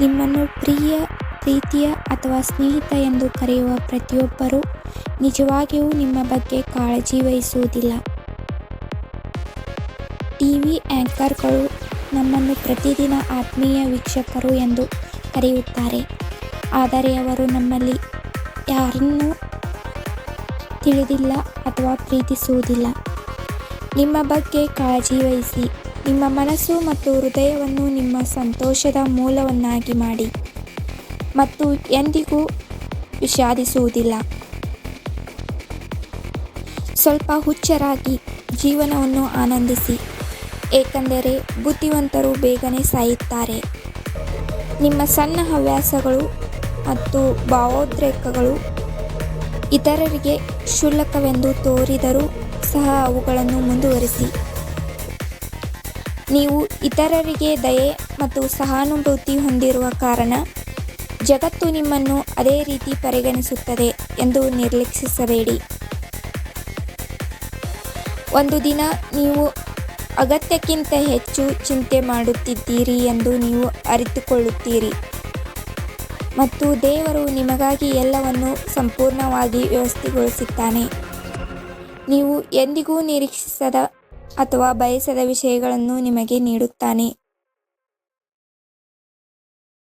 ನಿಮ್ಮನ್ನು ಪ್ರಿಯ, ಪ್ರೀತಿಯ ಅಥವಾ ಸ್ನೇಹಿತ ಎಂದು ಕರೆಯುವ ಪ್ರತಿಯೊಬ್ಬರೂ ನಿಜವಾಗಿಯೂ ನಿಮ್ಮ ಬಗ್ಗೆ ಕಾಳಜಿ ವಹಿಸುವುದಿಲ್ಲ. ಟಿ ವಿ ಆ್ಯಂಕರ್ಗಳು ನಮ್ಮನ್ನು ಪ್ರತಿದಿನ ಆತ್ಮೀಯ ವೀಕ್ಷಕರು ಎಂದು ಕರೆಯುತ್ತಾರೆ. ಆದರೆ ಅವರು ನಮ್ಮಲ್ಲಿ ಯಾರನ್ನೂ ತಿಳಿದಿಲ್ಲ ಅಥವಾ ಪ್ರೀತಿಸುವುದಿಲ್ಲ. ನಿಮ್ಮ ಬಗ್ಗೆ ಕಾಳಜಿ ವಹಿಸಿ. ನಿಮ್ಮ ಮನಸ್ಸು ಮತ್ತು ಹೃದಯವನ್ನು ನಿಮ್ಮ ಸಂತೋಷದ ಮೂಲವನ್ನಾಗಿ ಮಾಡಿ. ಮತ್ತು ಎಂದಿಗೂ ವಿಷಾದಿಸುವುದಿಲ್ಲ. ಸ್ವಲ್ಪ ಹುಚ್ಚರಾಗಿ ಜೀವನವನ್ನು ಆನಂದಿಸಿ. ಏಕೆಂದರೆ ಬುದ್ಧಿವಂತರು ಬೇಗನೆ ಸಾಯುತ್ತಾರೆ. ನಿಮ್ಮ ಸಣ್ಣ ಹವ್ಯಾಸಗಳು ಮತ್ತು ಭಾವೋದ್ರೇಕಗಳು ಇತರರಿಗೆ ಕ್ಷುಲ್ಲಕವೆಂದು ತೋರಿದರೂ ಸಹ ಅವುಗಳನ್ನು ಮುಂದುವರಿಸಿ. ನೀವು ಇತರರಿಗೆ ದಯೆ ಮತ್ತು ಸಹಾನುಭೂತಿ ಹೊಂದಿರುವ ಕಾರಣ ಜಗತ್ತು ನಿಮ್ಮನ್ನು ಅದೇ ರೀತಿ ಪರಿಗಣಿಸುತ್ತದೆ ಎಂದು ನಿರ್ಲಕ್ಷಿಸಬೇಡಿ. ಒಂದು ದಿನ ನೀವು ಅಗತ್ಯಕ್ಕಿಂತ ಹೆಚ್ಚು ಚಿಂತೆ ಮಾಡುತ್ತಿದ್ದೀರಿ ಎಂದು ನೀವು ಅರಿತುಕೊಳ್ಳುತ್ತೀರಿ. ಮತ್ತು ದೇವರು ನಿಮಗಾಗಿ ಎಲ್ಲವನ್ನು ಸಂಪೂರ್ಣವಾಗಿ ವ್ಯವಸ್ಥೆಗೊಳಿಸುತ್ತಾನೆ. ನೀವು ಎಂದಿಗೂ ನಿರೀಕ್ಷಿಸದ ಅಥವಾ ಬಯಸದ ವಿಷಯಗಳನ್ನು ನಿಮಗೆ ನೀಡುತ್ತಾನೆ.